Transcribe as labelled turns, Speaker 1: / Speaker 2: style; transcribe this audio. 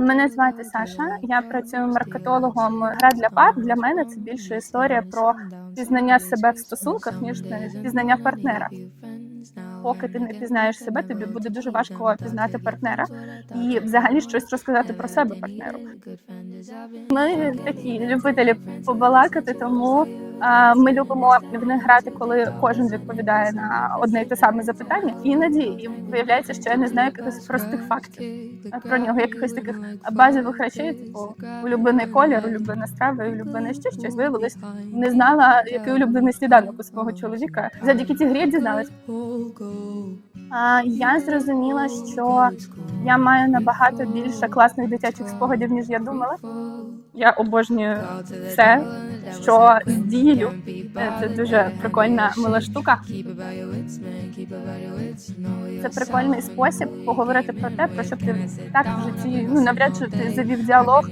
Speaker 1: Мене звати Саша. Я працюю маркетологом. Гра для пар для мене це більше історія про пізнання себе в стосунках ніж пізнання партнера. Поки ти не пізнаєш себе, тобі буде дуже важко пізнати партнера і взагалі щось розказати про себе партнеру. Ми такі любителі побалакати, тому ми любимо в них грати, коли кожен відповідає на одне й те саме запитання. Іноді і виявляється, що я не знаю якихось простих фактів про нього, якихось таких базових речей, типу улюблений колір, улюблена страва, улюблене ще щось. Виявилось, не знала, який улюблений сніданок у свого чоловіка. Завдяки цій грі дізналась. Я зрозуміла, що я маю набагато більше класних дитячих спогадів, ніж я думала. Я обожнюю все, що з дією. Е, Це дуже прикольна мила штука. Це прикольний спосіб поговорити про те, про що ти так в житті ну навряд чи ти завів діалог.